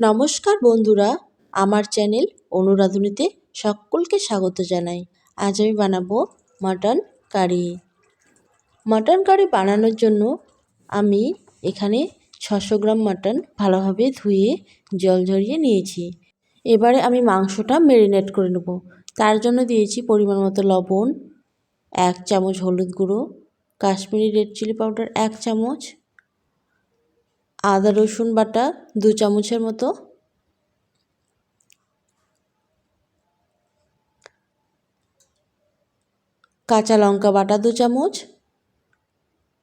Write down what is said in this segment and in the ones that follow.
নমস্কার বন্ধুরা, আমার চ্যানেল অনুরাধুনীতে সকলকে স্বাগত জানাই। আজ আমি বানাবো মাটন কারি। মাটন কারি বানানোর জন্য আমি এখানে ছশো গ্রাম মাটন ভালোভাবে ধুয়ে জল ঝরিয়ে নিয়েছি। এবারে আমি মাংসটা ম্যারিনেট করে নেব। তার জন্য দিয়েছি পরিমাণ মতো লবণ, এক চামচ হলুদ গুঁড়ো, কাশ্মীরি রেড চিলি পাউডার এক চামচ আদা, রসুন বাটা দু চামচের মতো। কাঁচা লঙ্কা বাটা দু চামচ,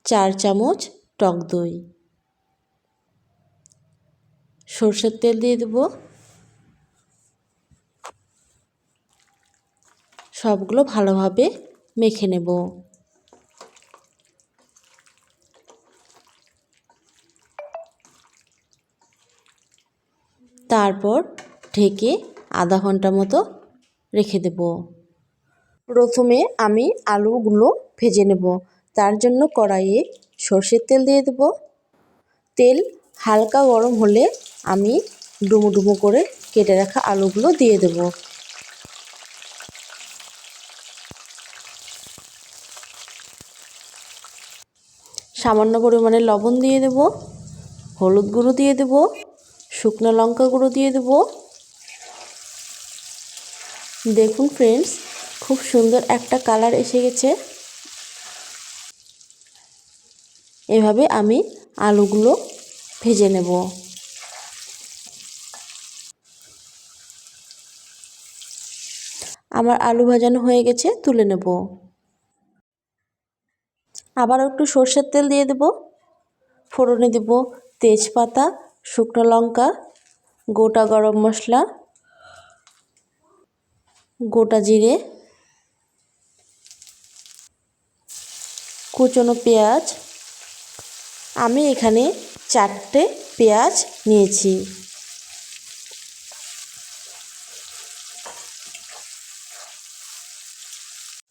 চার চামচ টক দই। সর্ষের তেল দিয়ে দেবো। সবগুলো ভালোভাবে মেখে নেব। তারপর ঢেকে আধা ঘণ্টা মতো রেখে দেব। প্রথমে আমি আলুগুলো ভেজে নেব। তার জন্য কড়াইয়ে সর্ষের তেল দিয়ে দেব। তেল হালকা গরম হলে আমি ডুমো ডুমো করে কেটে রাখা আলুগুলো দিয়ে দেব। সামান্য পরিমাণে লবণ দিয়ে দেব। হলুদ গুঁড়ো দিয়ে দেব। শুকনো লঙ্কা গুঁড়ো দিয়ে দেব। দেখুন ফ্রেন্ডস খুব সুন্দর একটা কালার এসে গেছে। এভাবে আমি আলুগুলো ভেজে নেব। আমার আলু ভাজানো হয়ে গেছে, তুলে নেব। আবার একটু সর্ষের তেল দিয়ে দেব। ফোড়নে দেব তেজপাতা শুকনো লঙ্কা, গোটা গরম মশলা, গোটা জিরে, কুচনো পেঁয়াজ। আমি এখানে চারটে পেঁয়াজ নিয়েছি।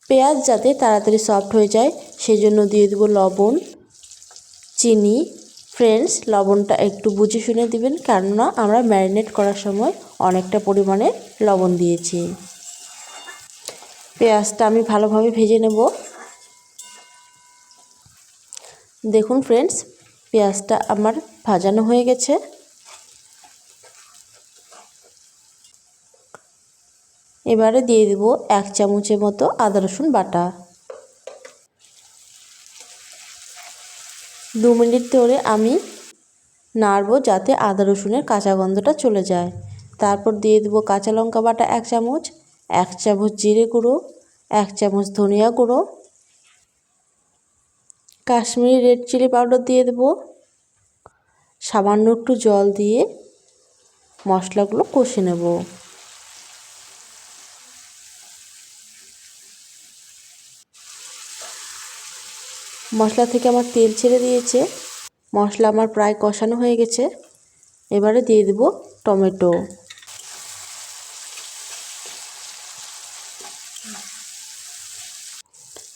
পেঁয়াজ যাতে তাড়াতাড়ি সফট হয়ে যায়, সেজন্য দিয়ে দেবো লবণ, চিনি ফ্রেন্ডস লবণটা একটু বুঝে শুনে দিবেন, কেননা আমরা ম্যারিনেট করার সময় অনেকটা পরিমাণে লবণ দিয়েছি। পেঁয়াজটা আমি ভালোভাবে ভেজে নেব। দেখুন ফ্রেন্ডস পেঁয়াজটা আমার ভাজানো হয়ে গেছে। এবারে দিয়ে দেব এক চামচের মতো আদা রসুন বাটা। দু মিনিট ধরে আমি নাড়বো যাতে আদা রসুনের কাঁচা গন্ধটা চলে যায়। তারপর দিয়ে দেবো কাঁচা লঙ্কা বাটা এক চামচ এক চামচ জিরে গুঁড়ো, এক চামচ ধনিয়া গুঁড়ো, কাশ্মীরি রেড চিলি পাউডার দিয়ে দেবো। সামান্য একটু জল দিয়ে মশলাগুলো কষে নেব। মশলা থেকে আমার তেল ছেড়ে দিয়েছে। মশলা আমার প্রায় কষানো হয়ে গেছে। এবারে দিয়ে দেব টমেটো।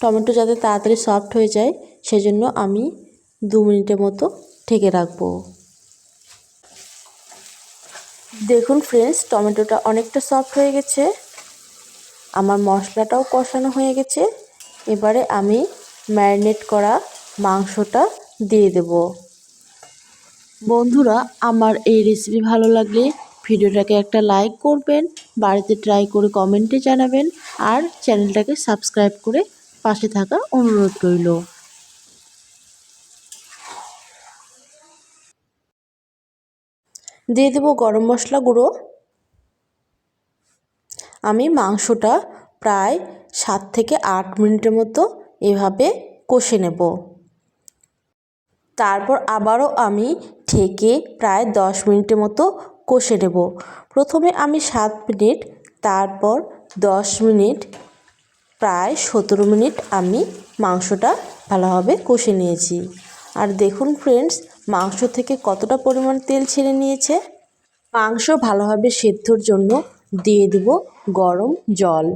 টমেটো যাতে তাড়াতাড়ি সফট হয়ে যায়, সেজন্য আমি দু মিনিটের মতো ঢেকে রাখব। দেখুন ফ্রেন্ডস টমেটোটা অনেকটা সফট হয়ে গেছে। আমার মশলাটাও কষানো হয়ে গেছে। এবারে আমি ম্যারিনেট করা মাংসটা দিয়ে দেব। বন্ধুরা, আমার এই রেসিপি ভালো লাগলে ভিডিওটাকে একটা লাইক করবেন, বাড়িতে ট্রাই করে কমেন্টে জানাবেন, আর চ্যানেলটাকে সাবস্ক্রাইব করে পাশে থাকা অনুরোধ রইল। দিয়ে দেবো গরম মশলা গুঁড়ো। আমি মাংসটা প্রায় সাত থেকে আট মিনিটের মতো এভাবে কষে নেব। তারপর আবারও আমি ঢেকে প্রায় দশ মিনিটের মতো কষে নেব। প্রথমে আমি সাত মিনিট, তারপর দশ মিনিট, প্রায় সতেরো মিনিট আমি মাংসটা ভালোভাবে কষে নিয়েছি। আর দেখুন ফ্রেন্ডস মাংস থেকে কতটা পরিমাণ তেল ছেড়ে নিয়েছে। মাংস ভালোভাবে সেদ্ধর জন্য দিয়ে দেব গরম জল।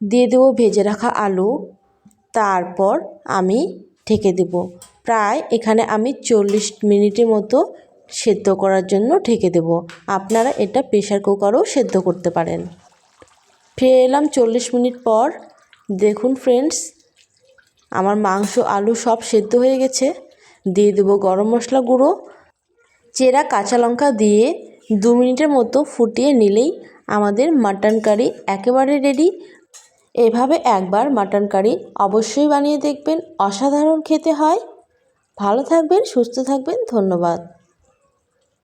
দিয়ে দেবো ভেজে রাখা আলু। তারপর আমি ঢেকে দেব। প্রায় এখানে আমি চল্লিশ মিনিটের মতো সেদ্ধ করার জন্য ঢেকে দেব। আপনারা এটা প্রেশার কুকারও সেদ্ধ করতে পারেন। ফিরে এলাম চল্লিশ মিনিট পর। দেখুন ফ্রেন্ডস আমার মাংস, আলু সব সেদ্ধ হয়ে গেছে। দিয়ে দেবো গরম মশলা গুঁড়ো। চেরা কাঁচা লঙ্কা দিয়ে দু মিনিটের মতো ফুটিয়ে নিলেই আমাদের মাটন কারি একেবারে রেডি এভাবে একবার মাটন কারি অবশ্যই বানিয়ে দেখবেন। অসাধারণ খেতে হয়। ভালো থাকবেন, সুস্থ থাকবেন। ধন্যবাদ।